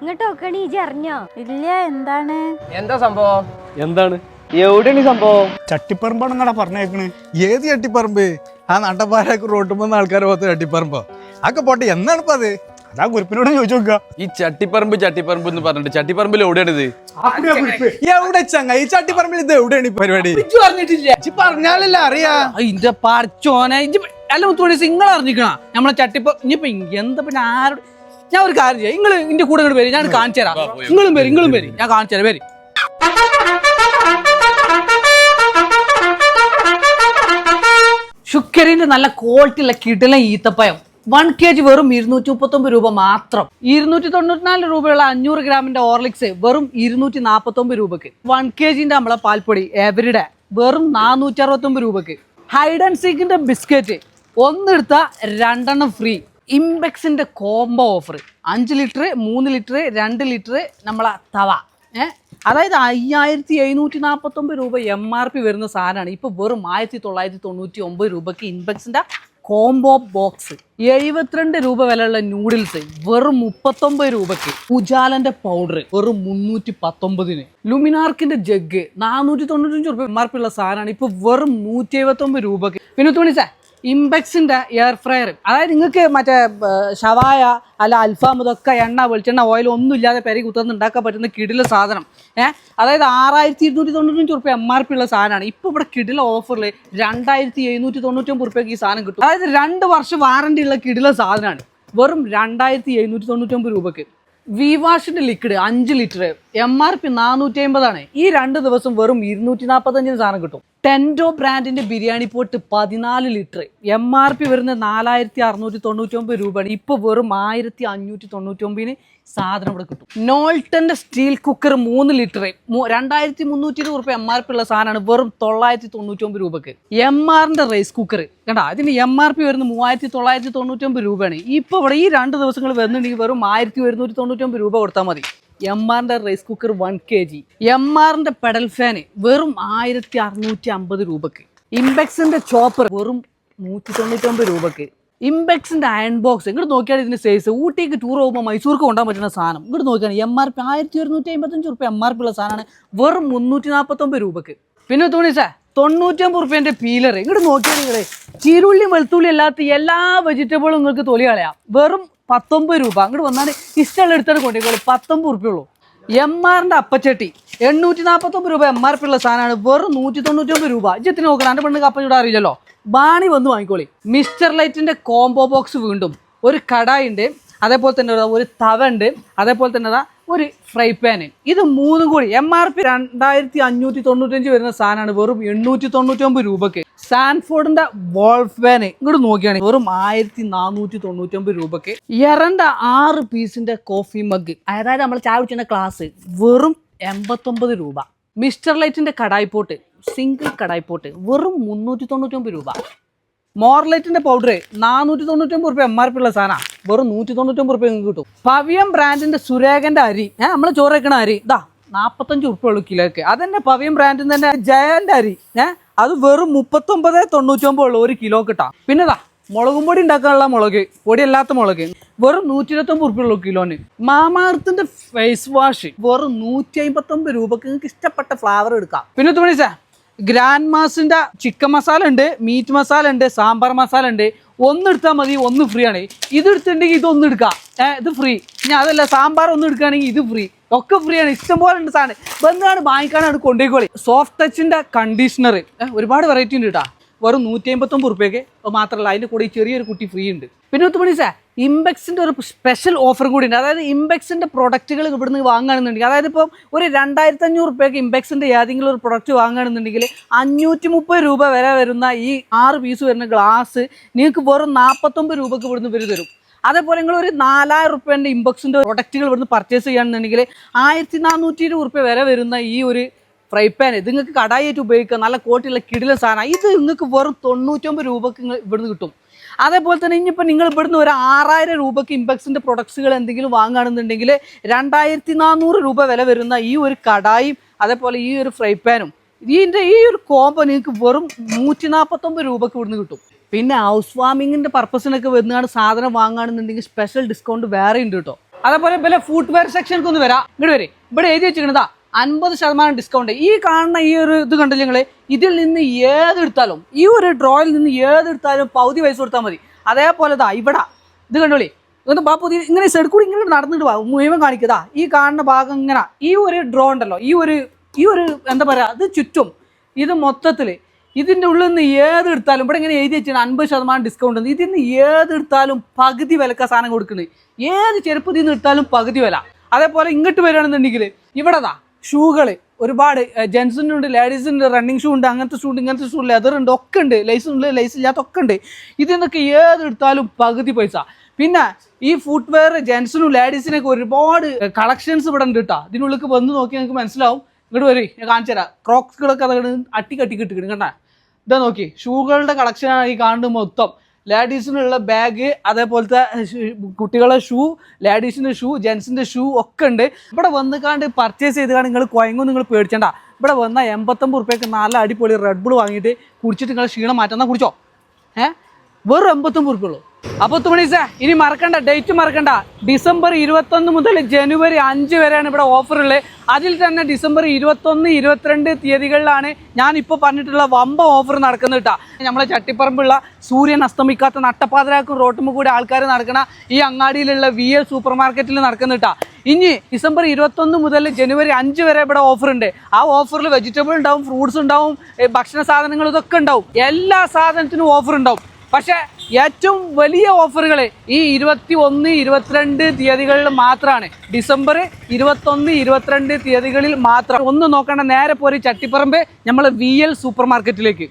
ഇങ്ങോട്ട് നോക്കണി ഇജ് അറിഞ്ഞോ? ഇല്ല എന്താണ്? എന്താ സംഭവം? എന്താണ്? എവിടെയാണ് സംഭവം? ചട്ടിപ്പറമ്പാണ് നിങ്ങളെ പറഞ്ഞേക്കണ്. ഏത് ചട്ടിപ്പറമ്പ്? ആ നട്ടപ്പാരൊക്കെ ആൾക്കാർ ചട്ടിപ്പറമ്പോ? അതൊക്കെ പോട്ടെ എന്നാണ് ഇപ്പൊ അത്? അതാ കുറിപ്പിനോട് ചോദിച്ചു നോക്കുക ഈ ചട്ടിപ്പറമ്പ് ചട്ടിപ്പറമ്പ് എന്ന് പറഞ്ഞിട്ട് ചട്ടിപ്പറമ്പിൽ എവിടെയാണിത് എവിടെ ചങ്ങ? ഈ ചട്ടിപ്പറമ്പിൽ ഇത് എവിടെയാണ് ഈ പരിപാടി? ഇജ്ജ് പറഞ്ഞിട്ടില്ല. ഇജ്ജ് പറഞ്ഞാലല്ലേ അറിയാ. ഇന്റെ പറച്ചോനെ. ഇജ്ജ് അല്ല മുത്തോടി നിങ്ങൾ അറിഞ്ഞിക്കണ? നമ്മളെ ചട്ടിപ്പ ഇനിയിപ്പൊ എന്താ പിന്നെ ആരോട് ഞാൻ ഒരു കാര്യം ചെയ്യാം. നിങ്ങൾ എന്റെ കൂടെ ഇങ്ങോട്ട് വരും. ഞാൻ കാണിച്ചു തരാം. നിങ്ങളും വരും നിങ്ങളും വരും. ഞാൻ കാണിച്ചു തരാം. വരും. ഷുക്കരിന്റെ നല്ല ക്വാളിറ്റി ഉള്ള കിടല ഈത്തപ്പഴം. വൺ കെ ജി വെറും ഇരുന്നൂറ്റി മുപ്പത്തൊമ്പത് രൂപ മാത്രം. ഇരുന്നൂറ്റി തൊണ്ണൂറ്റിനാല് രൂപയുള്ള അഞ്ഞൂറ് ഗ്രാമിന്റെ ഓർലിക്സ് വെറും ഇരുന്നൂറ്റി നാൽപ്പത്തൊമ്പത് രൂപക്ക്. വൺ കെ ജിന്റെ നമ്മളെ പാൽപ്പൊടി എവരിഡെ വെറും നാനൂറ്റി അറുപത്തൊമ്പത് രൂപക്ക് ഹൈഡ് ആൻഡ് സീക്കിന്റെ ബിസ്ക്കറ്റ് ഒന്നെടുത്ത രണ്ടെണ്ണം ഫ്രീ ഇംബെക്സിന്റെ കോംബോ ഓഫർ അഞ്ച് ലിറ്റർ മൂന്ന് ലിറ്റർ രണ്ട് ലിറ്റർ നമ്മളെ തവ. ഏഹ് അതായത് അയ്യായിരത്തി എഴുന്നൂറ്റി നാൽപ്പത്തൊമ്പത് രൂപ എം ആർ പി വരുന്ന സാധനമാണ്. ഇപ്പോൾ വെറും ആയിരത്തി തൊള്ളായിരത്തി തൊണ്ണൂറ്റി ഒമ്പത് രൂപയ്ക്ക് ഇൻബെക്സിന്റെ കോംബോ ബോക്സ്. എഴുപത്തിരണ്ട് രൂപ വിലയുള്ള നൂഡിൽസ് വെറും മുപ്പത്തൊമ്പത് രൂപയ്ക്ക്. ഉജാലന്റെ പൗഡർ വെറും മുന്നൂറ്റി പത്തൊമ്പതിന്. ലുമിനാർക്കിന്റെ ജഗ് നാനൂറ്റി തൊണ്ണൂറ്റഞ്ച് രൂപ എം ആർ പി ഉള്ള സാധനമാണ്. ഇപ്പോൾ വെറും നൂറ്റി എഴുപത്തൊമ്പത് രൂപയ്ക്ക്. പിന്നെ തുണിസേ ഇംബെക്സിന്റെ എയർ ഫ്രയർ അതായത് നിങ്ങൾക്ക് മറ്റേ ഷവായ അല്ല അൽഫാം ഇതൊക്കെ എണ്ണ വെളിച്ചെണ്ണ ഓയിൽ ഒന്നും ഇല്ലാതെ പെരി കുത്തുന്ന ഉണ്ടാക്കാൻ പറ്റുന്ന കിടില സാധനം. ഏഹ് അതായത് ആറായിരത്തി ഇരുന്നൂറ്റി തൊണ്ണൂറ്റഞ്ച് റുപ്യ എം ആർ പി ഉള്ള സാധനമാണ്. ഇപ്പോൾ ഇവിടെ കിടില ഓഫറിൽ രണ്ടായിരത്തി എഴുന്നൂറ്റി തൊണ്ണൂറ്റൊമ്പത് റുപ്യക്ക് ഈ സാധനം കിട്ടും. അതായത് രണ്ട് വർഷം വാറണ്ടി ഉള്ള കിടില സാധനമാണ്. വെറും രണ്ടായിരത്തി എഴുന്നൂറ്റി തൊണ്ണൂറ്റൊമ്പത് രൂപയ്ക്ക് വി വാഷിന്റെ ലിക്വിഡ് അഞ്ച് ലിറ്റർ എം ആർ പി നാനൂറ്റി അമ്പതാണ് ഈ രണ്ട് ദിവസം വെറും ഇരുന്നൂറ്റി നാൽപ്പത്തഞ്ചിന് സാധനം കിട്ടും. ടെൻഡോ ബ്രാൻഡിന്റെ ബിരിയാണി പോട്ട് പതിനാല് ലിറ്റർ എം ആർ പി വരുന്നത് നാലായിരത്തി അറുന്നൂറ്റി തൊണ്ണൂറ്റി ഒമ്പത് രൂപയാണ്. ഇപ്പൊ വെറും ആയിരത്തി അഞ്ഞൂറ്റി തൊണ്ണൂറ്റി ഒമ്പതിന് സാധനം ഇവിടെ കിട്ടും. നോൾട്ടന്റെ സ്റ്റീൽ കുക്കർ മൂന്ന് ലിറ്റർ രണ്ടായിരത്തി മുന്നൂറ്റി ഇരുപത് റുപ്യ എം ആർ പി ഉള്ള സാധനമാണ് വെറും തൊള്ളായിരത്തി തൊണ്ണൂറ്റി ഒമ്പത് രൂപക്ക് എം ആറിന്റെ റൈസ് കുക്കർ കണ്ടാ? അതിന് എം ആർ പി വരുന്നത് മൂവായിരത്തി തൊള്ളായിരത്തി തൊണ്ണൂറ്റി ഒമ്പത് രൂപയാണ്. ഇപ്പൊ ഇവിടെ ഈ രണ്ട് ദിവസങ്ങൾ വരുന്നുണ്ടെങ്കിൽ വെറും ആയിരത്തി ഒരുന്നൂറ്റി തൊണ്ണൂറ്റി ഒമ്പത് രൂപ കൊടുത്താൽ മതി. എം ആറിന്റെ rice cooker one K G M ആറിന്റെ പെഡൽ ഫാന് വെറും ആയിരത്തി അറുന്നൂറ്റി അമ്പത് രൂപക്ക്. ഇംബെക്സിന്റെ ചോപ്പർ വെറും നൂറ്റി തൊണ്ണൂറ്റി ഒമ്പത് രൂപക്ക്. ഇംബെക്സിന്റെ അയൺ ബോക്സ് ഇങ്ങോട്ട് നോക്കിയാൽ ഇതിന്റെ സൈസ് ഊട്ടിക്ക് ടൂർ പോകുമ്പോൾ മൈസൂർക്ക് കൊണ്ടാൻ പറ്റുന്ന സാധനം. ഇങ്ങോട്ട് നോക്കിയാൽ എം ആർ പി ആയിരത്തി ഒരുന്നൂറ്റി അമ്പത്തഞ്ച് റുപ്യ എം ആർ പി ഉള്ള സാധനമാണ്. വെറും മുന്നൂറ്റി നാൽപ്പത്തൊമ്പത് രൂപക്ക്. പിന്നെ തോന്നിച്ചാ തൊണ്ണൂറ്റമ്പത് റുപ്യന്റെ പീലർ ഇങ്ങോട്ട് നോക്കിയാൽ നിങ്ങളെ. ചീരുള്ളി വെളുത്തുള്ളി അല്ലാത്ത എല്ലാ വെജിറ്റബിളും നിങ്ങൾക്ക് തൊലി കളയാം. വെറും പത്തൊമ്പത് രൂപ. അങ്ങോട്ട് വന്നാൽ ഇഷ്ടമുള്ള എടുത്താണ് കൊണ്ടുപോയി പത്തൊമ്പത് റുപ്യ ഉള്ളൂ. എം ആറിന്റെ അപ്പച്ചട്ടി. എണ്ണൂറ്റി നാൽപ്പത്തൊമ്പത് രൂപ എം ആർ പി ഉള്ള സാധനമാണ്. വെറും നൂറ്റി തൊണ്ണൂറ്റൊമ്പത് രൂപ ഇജ്ജത്തിന് നോക്കണം? എന്റെ പെണ്ണ് കപ്പ ചൂടാ അറിയില്ലല്ലോ. ബാണി വന്ന് വാങ്ങിക്കോളി. മിസ്റ്റർ ലൈറ്റിന്റെ കോംബോ ബോക്സ് വീണ്ടും. ഒരു കടായി ഉണ്ട് അതേപോലെ തന്നെ ഒരു തവ ഉണ്ട്. അതേപോലെ തന്നെ ഒരു ഫ്രൈ പാന്. ഇത് മൂന്നും കൂടി. എം ആർ പി രണ്ടായിരത്തി അഞ്ഞൂറ്റി തൊണ്ണൂറ്റഞ്ച് വരുന്ന സാധനമാണ്. വെറും എണ്ണൂറ്റി തൊണ്ണൂറ്റൊമ്പത് രൂപക്ക്. സാൻഫോർഡിന്റെ വോൾഫ് പാന് ഇങ്ങോട്ട് നോക്കിയാണ് വെറും ആയിരത്തി നാനൂറ്റി തൊണ്ണൂറ്റൊമ്പത് രൂപക്ക്. എറണ്ട ആറ് പീസിന്റെ കോഫി മഗ്. അതായത് നമ്മൾ ചായ കുടിച്ചിന്റെ ക്ലാസ് വെറും എൺപത്തൊമ്പത് രൂപ. മിസ്റ്റർ ലൈറ്റിന്റെ കടായിപ്പോട്ട് സിംഗിൾ കടായിപ്പോട്ട് വെറും മുന്നൂറ്റി തൊണ്ണൂറ്റൊമ്പത് രൂപ. മോർലൈറ്റിന്റെ പൗഡർ നാനൂറ്റി തൊണ്ണൂറ്റൊമ്പത് രൂപ എം ആർ പി ഉള്ള സാധനം. വെറും നൂറ്റി തൊണ്ണൂറ്റൊമ്പത് റുപ്യ നിങ്ങൾക്ക് കിട്ടും. പവിയം ബ്രാൻഡിന്റെ സുരേഖന്റെ അരി. ഏഹ് നമ്മൾ ചോറ് വെക്കണ അരി. ഇതാ നാൽപ്പത്തഞ്ച് ഉറുപ്പ്യ ഉള്ളൂ കിലോക്ക് അതന്നെ പവിയം ബ്രാൻഡിൽ തന്നെ ജയന്റെ അരി. ഏഹ് അത് വെറും മുപ്പത്തൊമ്പത് തൊണ്ണൂറ്റൊമ്പത് ഉള്ളൂ ഒരു കിലോ കിട്ടാം പിന്നെ ദാ മുളകും പൊടി ഉണ്ടാക്കാനുള്ള മുളക് പൊടിയല്ലാത്ത മുളക്. വെറും നൂറ്റി ഇരുപത്തൊമ്പത് ഉറുപ്പ്യ ഉള്ളൂ കിലോന്. മാമാർത്തിന്റെ ഫേസ് വാഷ് വെറും നൂറ്റി അമ്പത്തൊമ്പത് രൂപക്ക് നിങ്ങൾക്ക് ഇഷ്ടപ്പെട്ട ഫ്ലേവർ എടുക്കാം. പിന്നെ തുണിച്ചാ ഗ്രാൻഡ് മാസിന്റെ ചിക്കൻ മസാല ഉണ്ട് മീറ്റ് മസാല ഉണ്ട് സാമ്പാർ മസാല ഉണ്ട് ഒന്ന് എടുത്താൽ മതി ഒന്ന് ഫ്രീ ആണ്. ഇത് എടുത്തിട്ടുണ്ടെങ്കിൽ ഇതൊന്നും എടുക്കാം. ഏഹ് ഇത് ഫ്രീ ഇനി അതല്ല സാമ്പാർ ഒന്ന് എടുക്കുകയാണെങ്കിൽ ഇത് ഫ്രീ ഒക്കെ ഫ്രീ ആണ്. ഇഷ്ടം പോലെ ഉണ്ട് സാധനം. ബന്ധാണ് വാങ്ങിക്കാനാണ് കൊണ്ടുപോയിക്കോളി. സോഫ്റ്റ് ടച്ചിന്റെ കണ്ടീഷണർ ഒരുപാട് വെറൈറ്റി ഉണ്ട് കേട്ടോ വെറും നൂറ്റി അമ്പത്തൊമ്പത് റുപ്യക്ക് മാത്രമല്ല അതിന്റെ കൂടെ ഈ ചെറിയൊരു കുട്ടി ഫ്രീ ഉണ്ട്. പിന്നെ ഒത്തു സാർ ഇംബെക്സിന്റെ ഒരു സ്പെഷ്യൽ ഓഫർ കൂടി ഉണ്ട്. അതായത് ഇംബെക്സിന്റെ പ്രൊഡക്റ്റുകൾ ഇവിടുന്ന് വാങ്ങുകയാണെന്നുണ്ടെങ്കിൽ അതായത് ഇപ്പം ഒരു രണ്ടായിരത്തി അഞ്ഞൂറ് റുപ്യക്ക് ഇംബെക്സിന്റെ ഏതെങ്കിലും ഒരു പ്രൊഡക്റ്റ് വാങ്ങുകയാണെന്നുണ്ടെങ്കിൽ അഞ്ഞൂറ്റി മുപ്പത് രൂപ വരെ വരുന്ന ഈ ആറ് പീസ് വരുന്ന ഗ്ലാസ് നിങ്ങൾക്ക് വെറും നാൽപ്പത്തൊമ്പത് രൂപക്ക് ഇവിടുന്ന് ഇവർ തരും. അതേപോലെ നിങ്ങൾ ഒരു നാലായിരം റുപ്യേന്റെ ഇംബെക്സിന്റെ പ്രൊഡക്റ്റുകൾ ഇവിടുന്ന് പർച്ചേസ് ചെയ്യുകയാണെന്നുണ്ടെങ്കിൽ ആയിരത്തി നാനൂറ്റി ഇരുപത് റുപ്യ വരെ വരുന്ന ഈ ഒരു ഫ്രൈ പാൻ ഇത് നിങ്ങൾക്ക് കടായിട്ട് ഉപയോഗിക്കാം. നല്ല കോട്ടിയുള്ള കിടില സാധനം. ഇത് നിങ്ങൾക്ക് വെറും തൊണ്ണൂറ്റൊമ്പത് രൂപക്ക് ഇവിടുന്ന് കിട്ടും. അതേപോലെ തന്നെ ഇനിയിപ്പോൾ നിങ്ങൾ ഇവിടുന്ന് ഒരു ആറായിരം രൂപയ്ക്ക് ഇമ്പക്സിന്റെ പ്രൊഡക്ട്സുകൾ എന്തെങ്കിലും വാങ്ങുകയാണെന്നുണ്ടെങ്കിൽ രണ്ടായിരത്തി നാനൂറ് രൂപ വില വരുന്ന ഈ ഒരു കടായും അതേപോലെ ഈ ഒരു ഫ്രൈ പാനും ഇതിന്റെ ഈ ഒരു കോംബോ നിങ്ങൾക്ക് വെറും നൂറ്റി നാൽപ്പത്തൊമ്പത് രൂപക്ക് ഇവിടുന്ന് കിട്ടും. പിന്നെ ഹൗസ് വാമിങ്ങിന്റെ പർപ്പസിനൊക്കെ വരുന്നതാണ് സാധനം വാങ്ങുകയാണെന്നുണ്ടെങ്കിൽ സ്പെഷ്യൽ ഡിസ്കൗണ്ട് വേറെ ഉണ്ട് കേട്ടോ. അതേപോലെ പിന്നെ ഫുട്വെയർ സെക്ഷനിലേക്ക് ഒന്ന് വരാം. ഇങ്ങോട്ട് വരെ. ഇവിടെ എഴുതി വെച്ചിരിക്കണതാ അൻപത് ശതമാനം ഡിസ്കൗണ്ട് ഈ കാണുന്ന ഈ ഒരു ഇത് കണ്ടില്ല നിങ്ങൾ ഇതിൽ നിന്ന് ഏതെടുത്താലും ഈ ഒരു ഡ്രോയിൽ നിന്ന് ഏതെടുത്താലും പകുതി പൈസ കൊടുത്താൽ മതി. അതേപോലെ ദാ ഇവിടെ. ഇത് കണ്ടോളി? ഇങ്ങനത്തെ ബാ പുതിയ ഇങ്ങനെ സൈഡ് കൂടി ഇങ്ങനെ നടന്നിട്ട് വാ മുഴുവൻ കാണിക്കതാ ഈ കാണുന്ന ഭാഗം ഇങ്ങനെ. ഈ ഒരു ഡ്രോ ഉണ്ടല്ലോ ഈ ഒരു ഈ ഒരു എന്താ പറയുക അത് ചുറ്റും ഇത് മൊത്തത്തിൽ ഇതിന്റെ ഉള്ളിൽ നിന്ന് ഏതെടുത്താലും ഇവിടെ ഇങ്ങനെ എഴുതി വെച്ചാൽ അൻപത് ശതമാനം ഡിസ്കൗണ്ട് ഉണ്ട്. ഇതിൽ നിന്ന് ഏത് എടുത്താലും പകുതി വിലക്ക സാധനം കൊടുക്കുന്നത്. ഏത് ചെരുപ്പ് ഇതിൽ നിന്ന് എടുത്താലും പകുതി വില. അതേപോലെ ഇങ്ങോട്ട് വരികയാണെന്നുണ്ടെങ്കിൽ ഇവിടെതാ ഷൂകൾ ഒരുപാട് ജെൻസിന്റെ ഉണ്ട് ലേഡീസിന്റെ റണ്ണിങ് ഷൂ ഉണ്ട് അങ്ങനത്തെ ഷൂ ഉണ്ട് ഇങ്ങനത്തെ ഷൂ ലെതർ ഉണ്ട് ഒക്കെ ഉണ്ട് ലൈസ് ഉണ്ട് ലൈസ് ഇല്ലാത്ത ഒക്കെ ഉണ്ട്. ഇതിൽ നിന്നൊക്കെ ഏതെടുത്താലും പകുതി പൈസ. പിന്നെ ഈ ഫുട്വെയർ ജെൻസിനും ലേഡീസിനൊക്കെ ഒരുപാട് കളക്ഷൻസ് ഇവിടെ ഉണ്ട് കേട്ടോ ഇതിനുള്ളിൽ വന്ന് നോക്കി നിങ്ങൾക്ക് മനസ്സിലാവും. ഇങ്ങോട്ട് വരും ഞാൻ കാണിച്ചു തരാം. ക്രോക്സുകളൊക്കെ അത് അട്ടി കട്ടി കിട്ടിക്കിടും കണ്ടാ? ഇതാ നോക്കി ഷൂകളുടെ കളക്ഷനാണ് ഈ കാണുന്നത് മൊത്തം. ലേഡീസിനുള്ള ബാഗ് അതേപോലത്തെ കുട്ടികളുടെ ഷൂ ലേഡീസിന്റെ ഷൂ ജെൻസിന്റെ ഷൂ ഒക്കെ ഉണ്ട്. ഇവിടെ വന്ന് കാണ്ട് പർച്ചേസ് ചെയ്ത് നിങ്ങൾ കുഴങ്ങും നിങ്ങൾ പേടിച്ചണ്ട. ഇവിടെ വന്ന എൺപത്തൊമ്പത് റുപ്യക്ക് നല്ല അടിപൊളി റെഡ് ബുൾ വാങ്ങിയിട്ട് കുടിച്ചിട്ട് നിങ്ങൾ ക്ഷീണം മാറ്റാം എന്നാ കുടിച്ചോ? ഏ? വെറും എൺപത്തൊമ്പത് ഉറുപ്പുള്ളൂ അപ്പോൾ തുമണീസേ ഇനി മറക്കണ്ട ഡേറ്റ് മറക്കണ്ട. ഡിസംബർ ഇരുപത്തൊന്ന് മുതൽ ജനുവരി അഞ്ച് വരെയാണ് ഇവിടെ ഓഫർ ഉള്ളത് അതിൽ തന്നെ ഡിസംബർ ഇരുപത്തൊന്ന് ഇരുപത്തിരണ്ട് തീയതികളിലാണ് ഞാൻ ഇപ്പോൾ പറഞ്ഞിട്ടുള്ള വമ്പ ഓഫർ നടക്കുന്നത് കേട്ടോ നമ്മളെ ചട്ടിപ്പറമ്പുള്ള സൂര്യൻ അസ്തമിക്കാത്ത നട്ടപ്പാതിരാക്കും റോട്ടുമ്പ് കൂടി ആൾക്കാർ നടക്കണ ഈ അങ്ങാടിയിലുള്ള വി എൽ സൂപ്പർ മാർക്കറ്റിൽ നടക്കുന്ന കേട്ടോ ഇനി ഡിസംബർ ഇരുപത്തൊന്ന് മുതൽ ജനുവരി അഞ്ച് വരെ ഇവിടെ ഓഫർ ഉണ്ട്. ആ ഓഫറിൽ വെജിറ്റബിൾ ഉണ്ടാവും ഫ്രൂട്ട്സ് ഉണ്ടാവും ഭക്ഷണ സാധനങ്ങൾ ഇതൊക്കെ ഉണ്ടാവും. എല്ലാ സാധനത്തിനും ഓഫർ ഉണ്ടാവും. പക്ഷേ ഏറ്റവും വലിയ ഓഫറുകൾ ഈ ഇരുപത്തി ഒന്ന് ഇരുപത്തിരണ്ട് തീയതികളിൽ മാത്രമാണ് ഡിസംബർ ഇരുപത്തൊന്ന് ഇരുപത്തിരണ്ട് തീയതികളിൽ മാത്രം. ഒന്ന് നോക്കേണ്ട നേരെ പോരി ചട്ടിപ്പറമ്പ് നമ്മൾ വി എൽ സൂപ്പർ മാർക്കറ്റിലേക്ക്